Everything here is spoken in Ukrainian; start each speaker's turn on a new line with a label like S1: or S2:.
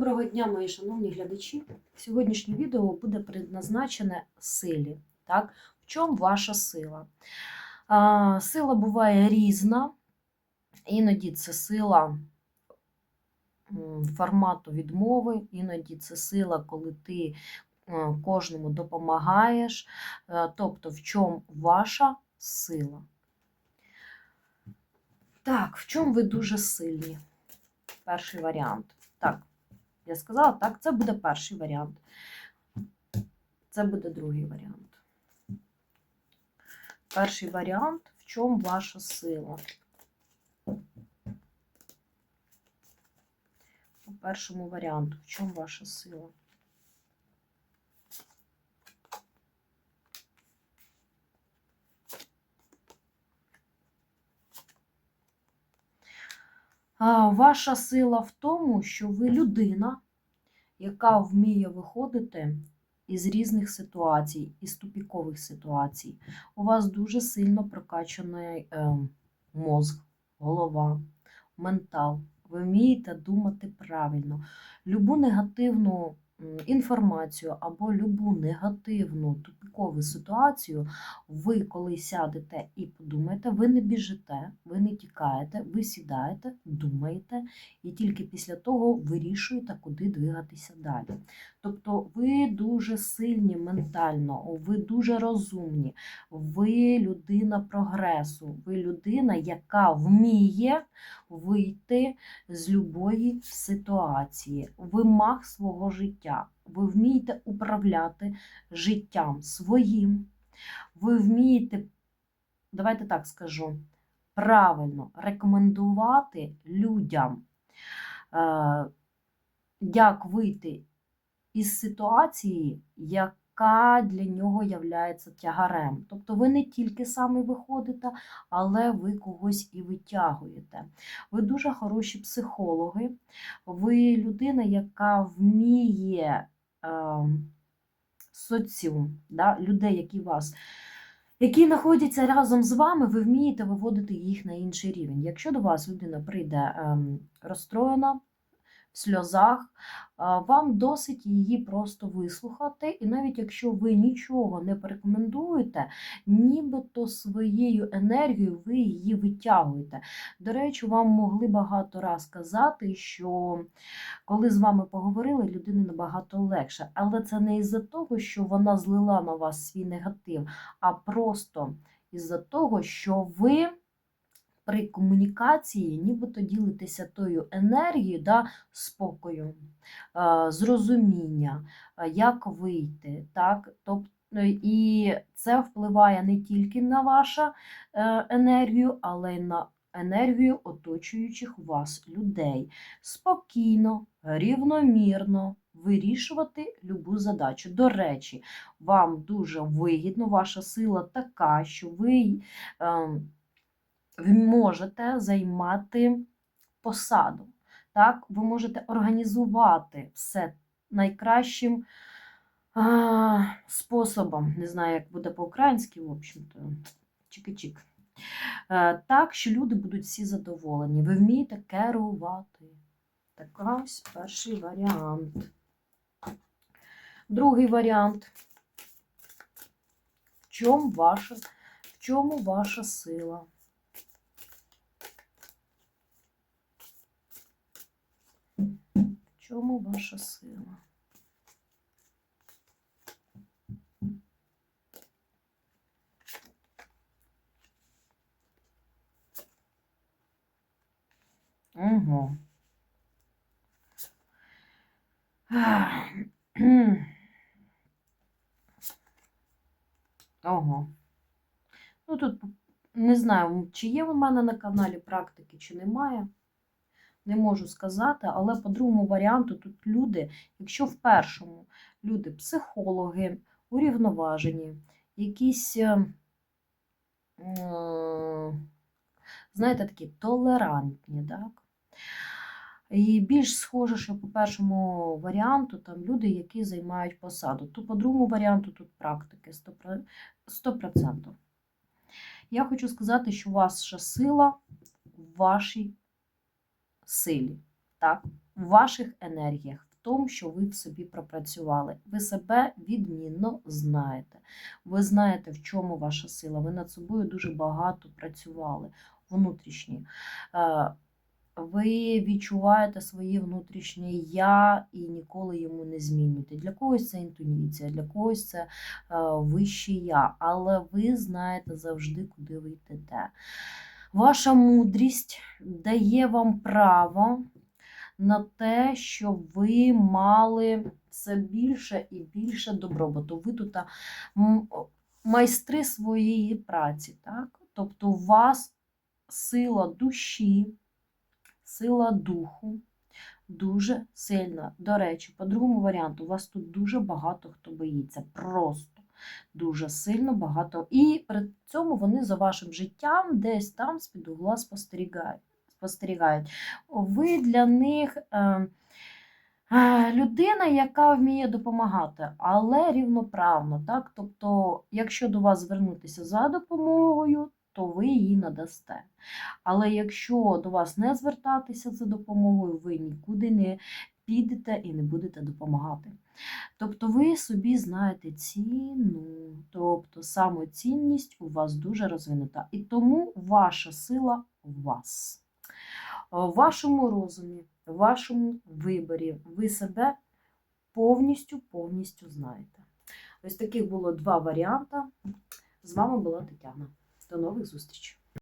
S1: Доброго дня, мої шановні глядачі. Сьогоднішнє відео буде предназначене силі. Так? В чому ваша сила? А, сила буває різна, іноді це сила формату відмови, іноді це сила, коли ти е, кожному допомагаєш. Е, Тобто, в чому ваша сила? Так, в чому ви дуже сильні? Перший варіант. Так, я сказала, так, це буде перший варіант. Це буде другий варіант. Перший варіант, в чому ваша сила? По першому варіанту, в чому ваша сила? Ваша сила в тому, що ви людина, яка вміє виходити із різних ситуацій, із тупікових ситуацій. У вас дуже сильно прокачаний е, мозг, голова, ментал. Ви вмієте думати правильно. Любу негативну інформацію або любу негативну тупікову ситуацію, ви коли сядете і подумаєте, ви не біжите, ви не тікаєте, ви сідаєте, думаєте, і тільки після того вирішуєте, куди двигатися далі. Тобто ви дуже сильні ментально, ви дуже розумні, ви людина прогресу, ви людина, яка вміє вийти з любої ситуації. Ви маг свого життя. Ви вмієте управляти життям своїм. Ви вмієте, давайте так скажу, правильно рекомендувати людям, е, як вийти із ситуації, яка для нього являється тягарем. Тобто ви не тільки самі виходите, але ви когось і витягуєте. Ви дуже хороші психологи, ви людина, яка вміє е, соціум, да, людей, які вас. Які знаходяться разом з вами, ви вмієте виводити їх на інший рівень. Якщо до вас людина прийде ем, розстроєна, в сльозах, вам досить її просто вислухати, і навіть якщо ви нічого не порекомендуєте, нібито своєю енергією ви її витягуєте. До речі, вам могли багато раз казати, що коли з вами поговорили, людині набагато легше. Але це не із-за того, що вона злила на вас свій негатив, а просто із-за того, що ви. При комунікації нібито ділитеся тою енергією да, спокою, е, зрозуміння, е, як вийти. Так? Тобто, і це впливає не тільки на вашу енергію, але й на енергію оточуючих вас людей. Спокійно, рівномірно вирішувати любу задачу. До речі, вам дуже вигідно, ваша сила така, що ви. Е, ви можете займати посаду. Так? Ви можете організувати все найкращим а, способом. Не знаю, як буде по-українськи, в общем-то, чики-чик. Е, Так, що люди будуть всі задоволені. Ви вмієте керувати. Так ось перший варіант. Другий варіант. В чому ваша, в чому ваша сила? Чому ваша сила? Угу. Ого. Ну тут не знаю, чи є у мене на каналі практики, чи немає не можу сказати, але по другому варіанту тут люди, якщо в першому люди психологи, урівноважені, якісь, е, знаєте, такі толерантні, так? І більш схоже, що по першому варіанту там люди, які займають посаду. То по другому варіанту тут практики 100%. Я хочу сказати, що ваша сила в вашій силі, так? в ваших енергіях, в тому, що ви в собі пропрацювали. Ви себе відмінно знаєте. Ви знаєте, в чому ваша сила. Ви над собою дуже багато працювали внутрішні. Е, Ви відчуваєте своє внутрішнє я і ніколи йому не змінюєте. Для когось це інтуїція, для когось це е, вище я, але ви знаєте завжди, куди ви йдете. Ваша мудрість дає вам право на те, щоб ви мали все більше і більше добробуту. Ви тут майстри своєї праці, так? Тобто у вас сила душі, сила духу дуже сильна. До речі, по другому варіанту, у вас тут дуже багато хто боїться. Просто дуже сильно багато. І при цьому вони за вашим життям десь там з-під угла спостерігають. спостерігають. Ви для них. Е, е, Людина, яка вміє допомагати, але рівноправно. Так? Тобто, якщо до вас звернутися за допомогою, то ви її надасте. Але якщо до вас не звертатися за допомогою, ви нікуди не підете і не будете допомагати. Тобто ви собі знаєте ціну, тобто самоцінність у вас дуже розвинута. І тому ваша сила в вас, в вашому розумі, в вашому виборі. Ви себе повністю повністю знаєте. Ось таких було два варіанти. З вами була Тетяна. До нових зустрічей!